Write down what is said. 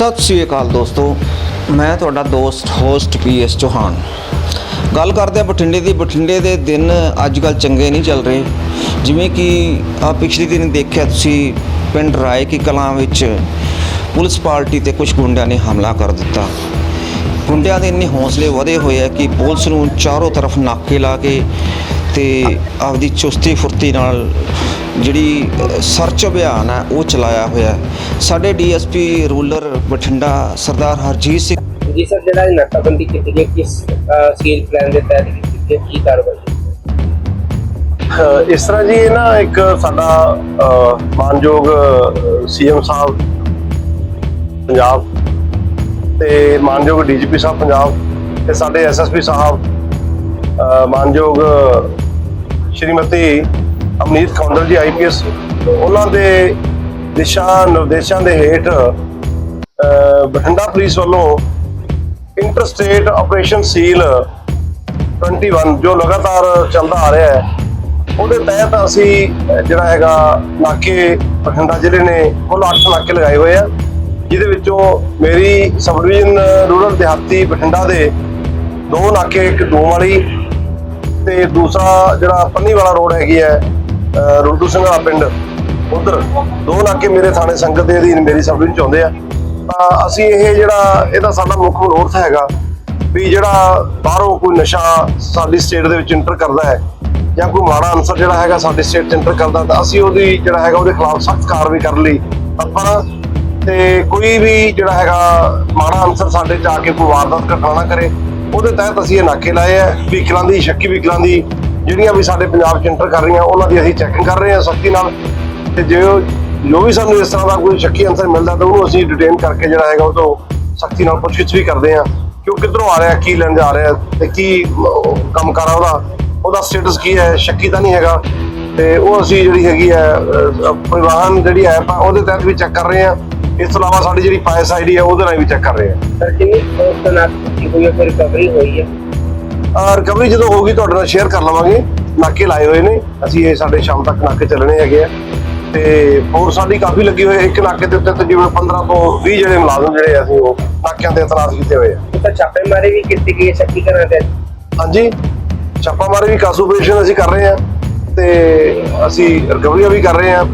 ਸਤਿ ਸ੍ਰੀ ਅਕਾਲ ਦੋਸਤੋ, ਮੈਂ ਤੁਹਾਡਾ ਦੋਸਤ ਹੋਸਟ ਪੀਐਸ ਚੌਹਾਨ। ਗੱਲ ਕਰਦੇ ਆ ਬਠਿੰਡੇ ਦੀ। ਬਠਿੰਡੇ ਦੇ ਦਿਨ ਅੱਜ ਕੱਲ ਚੰਗੇ ਨਹੀਂ ਚੱਲ ਰਹੇ। ਜਿਵੇਂ ਕਿ ਆ ਪਿਛਲੇ ਦਿਨ ਦੇਖਿਆ ਤੁਸੀਂ, ਪਿੰਡ ਰਾਏ ਕੀ ਕਲਾਂ ਵਿੱਚ ਪੁਲਿਸ ਪਾਰਟੀ ਤੇ ਕੁਝ ਗੁੰਡਿਆਂ ਨੇ ਹਮਲਾ ਕਰ ਦਿੱਤਾ। ਗੁੰਡਿਆਂ ਦੇ ਇੰਨੇ ਹੌਸਲੇ ਵਧੇ ਹੋਏ ਆ ਕਿ ਪੁਲਿਸ ਨੂੰ ਚਾਰੋਂ ਤਰਫ ਨਾਕੇ ਲਾ ਕੇ ਤੇ ਆਪਦੀ ਚੁਸਤੀ ਫੁਰਤੀ ਨਾਲ ਜਿਹੜੀ ਸਰਚ ਅਭਿਆਨ ਹੈ ਉਹ ਚਲਾਇਆ ਹੋਇਆ ਹੈ। ਸਾਡੇ DSP rural Bathinda Sardar Harjeet Singh ji sir ਜਿਹੜਾ ਇਹ ਨਾਕਾਬੰਦੀ ਕੀਤੀ ਗਈ ਕਿਸ ਸੀਲ ਪਲਾਨ ਦੇ ਤਹਿਤ ਕੀਤੀ ਗਈ? ਕੀ ਕਾਰਵਾਈ ਇਸ ਤਰ੍ਹਾਂ ਜੀ ਇਹ ਨਾ ਇੱਕ ਸਾਡਾ ਮਾਨਯੋਗ ਸੀਐਮ ਸਾਹਿਬ ਪੰਜਾਬ ਤੇ ਮਾਨਯੋਗ ਡੀਜੀਪੀ ਸਾਹਿਬ ਪੰਜਾਬ ਤੇ ਸਾਡੇ ਐਸਐਸਪੀ ਸਾਹਿਬ ਮਾਨਯੋਗ ਸ਼੍ਰੀਮਤੀ ਅਮਨੀਤ ਕੌਂਡਲ ਜੀ ਆਈਪੀਐਸ ਉਹਨਾਂ ਦੇ ਦਿਸ਼ਾ ਨਿਰਦੇਸ਼ਾਂ ਦੇ ਹੇਠ ਬਠਿੰਡਾ ਪੁਲਿਸ ਵੱਲੋਂ ਇੰਟਰ ਸਟੇਟ ਆਪਰੇਸ਼ਨ ਸੀਲ 21 ਜੋ ਲਗਾਤਾਰ ਚੱਲਦਾ ਆ ਰਿਹਾ ਹੈ, ਉਹਦੇ ਤਹਿਤ ਅਸੀਂ ਜਿਹੜਾ ਹੈਗਾ ਨਾਕੇ ਬਠਿੰਡਾ ਜ਼ਿਲ੍ਹੇ ਨੇ ਕੁੱਲ 8 ਨਾਕੇ ਲਗਾਏ ਹੋਏ ਆ, ਜਿਹਦੇ ਵਿੱਚੋਂ ਮੇਰੀ ਸਬ ਡਿਵੀਜ਼ਨ ਰੂਰਲ ਦਿਹਾਤੀ ਬਠਿੰਡਾ ਦੇ ਦੋ ਨਾਕੇ, ਇੱਕ ਦੋ ਵਾਲੀ ਤੇ ਦੂਸਰਾ ਜਿਹੜਾ ਪੰਨੀ ਵਾਲਾ ਰੋਡ ਹੈਗੀ ਹੈ ਅਹ, ਰੁਲਦੂ ਸਿੰਘਾ ਪਿੰਡ ਉਧਰ। ਦੋ ਨਾਕੇ ਮੇਰੇ ਥਾਣੇ ਸੰਗਤ ਦੇ ਅਧੀਨ ਮੇਰੀ ਸਬ ਡਿਵੀਜ਼ਨ ਚ ਆਉਂਦੇ ਆ। ਤਾਂ ਅਸੀਂ ਇਹ ਜਿਹੜਾ ਇਹਦਾ ਸਾਡਾ ਮੁੱਖ ਮਨੋਰਥ ਹੈਗਾ ਵੀ ਜਿਹੜਾ ਬਾਹਰੋਂ ਕੋਈ ਨਸ਼ਾ ਸਾਡੀ ਸਟੇਟ ਦੇ ਵਿੱਚ ਇੰਟਰ ਕਰਦਾ ਹੈ ਜਾਂ ਕੋਈ ਮਾੜਾ ਅਨਸਰ ਜਿਹੜਾ ਹੈਗਾ ਸਾਡੀ ਸਟੇਟ 'ਚ ਇੰਟਰ ਕਰਦਾ ਤਾਂ ਅਸੀਂ ਉਹਦੀ ਜਿਹੜਾ ਹੈਗਾ ਉਹਦੇ ਖਿਲਾਫ ਸਖਤ ਕਾਰਵਾਈ ਕਰਨ ਲਈ ਤਤਪਰ ਹਾਂ ਤੇ ਕੋਈ ਵੀ ਜਿਹੜਾ ਹੈਗਾ ਮਾੜਾ ਅਨਸਰ ਸਾਡੇ 'ਚ ਆ ਕੇ ਕੋਈ ਵਾਰਦਾਤ ਘਟਨਾ ਨਾ ਕਰੇ ਉਹਦੇ ਤਹਿਤ ਅਸੀਂ ਇਹ ਨਾਕੇ ਲਾਏ ਆ। ਵਹੀਕਲਾਂ ਦੀ ਸ਼ੱਕੀ ਵਹੀਕਲਾਂ ਦੀ ਜਿਹੜੀਆਂ ਵੀ ਸਾਡੇ ਪੰਜਾਬ 'ਚ ਇੰਟਰ ਕਰ ਰਹੀਆਂ ਉਹਨਾਂ ਦੀ ਅਸੀਂ ਚੈਕਿੰਗ ਕਰ ਰਹੇ ਹਾਂ ਸਖਤੀ ਨਾਲ। ਤੇ ਜੇ ਜੋ ਵੀ ਸਾਨੂੰ ਇਸ ਤਰ੍ਹਾਂ ਦਾ ਕੋਈ ਸ਼ੱਕੀ ਅਨਸਰ ਮਿਲਦਾ ਤਾਂ ਉਹਨੂੰ ਅਸੀਂ ਡਿਟੇਨ ਕਰਕੇ ਜਿਹੜਾ ਹੈਗਾ ਉਹ ਤੋਂ ਸਖਤੀ ਨਾਲ ਪੁੱਛਗਿੱਛ ਵੀ ਕਰਦੇ ਹਾਂ। ਕਿ ਉਹ ਕਿੱਧਰੋਂ ਆ ਰਿਹਾ ਕੀ ਲੈਣ ਜਾ ਰਿਹਾ ਤੇ ਕੀ ਕੰਮ ਕਰ ਉਹਦਾ। ਉਹਦਾ ਸਟੇਟਸ ਕੀ ਹੈ ਸ਼ੱਕੀ ਤਾਂ ਨਹੀਂ ਹੈਗਾ। ਤੇ ਉਹ ਅਸੀਂ ਜਿਹੜੀ ਹੈਗੀ ਹੈ ਅਹ, ਪਰਿਵਾਹਨ ਜਿਹੜੀ ਐਪ ਆ ਉਹਦੇ ਤਹਿਤ ਵੀ ਚੈੱਕ ਕਰ ਰਹੇ ਹਾਂ। ਇਸ ਤੋਂ ਇਲਾਵਾ ਸਾਡੀ ਜਿਹੜੀ ਪਾਇਸ ਆਈਡੀ ਹੈ ਉਹਦੇ ਨਾਲ ਵੀ ਚੈੱਕ ਕਰ ਰਹੇ ਹਾਂ। ਸਰ ਕਿੰਨੀ ਪੋਸਟ ਨਾਕਾਬੰਦੀ ਹੋਈ ਹੈ ਕੋਈ ਰਿਕਵਰੀ ਹੋਈ ਹੈ ਰਿਕਵਰੀ ਜਦੋਂ ਹੋਊਗੀ ਤੁਹਾਡੇ ਨਾਲ ਸ਼ੇਅਰ ਕਰ ਲਵਾਂਗੇ। ਨਾਕੇ ਲਾਏ ਹੋਏ ਨੇ। ਅਸੀਂ ਇਹ ਸਾਡੇ ਸ਼ਾਮ ਤੱਕ ਨਾਕੇ ਚੱਲਣੇ ਹੈਗੇ ਆ। ਤੇ ਹੋਰ ਸਾਡੀ ਕਾਫੀ ਲੱਗੀ ਹੋਈ ਇੱਕ ਨਾਕੇ ਦੇ ਉੱਤੇ ਤਕਰੀਬਨ 15 ਤੋਂ 20 ਜਿਹੜੇ ਮੁਲਾਜ਼ਮ ਜਿਹੜੇ ਆ, ਅਸੀਂ ਉਹ ਨਾਕਿਆਂ ਤੇ ਇਤਰਾਜ਼ ਕੀਤੇ ਹੋਏ ਆ। ਤਾਂ ਛਾਪੇਮਾਰੀ ਵੀ ਕੀਤੀ ਗਈ ਹੈ ਸ਼ੱਕੀ ਕਰਾਂ ਤੇ ਹਾਂਜੀ। ਛਾਪਾਮਾਰੀ ਵੀ ਕਾਸੂ ਆਪਰੇਸ਼ਨ ਅਸੀਂ ਕਰ ਰਹੇ ਹਾਂ ਤੇ ਅਸੀਂ ਰਿਕਵਰੀਆਂ ਵੀ ਕਰ ਰਹੇ ਹਾਂ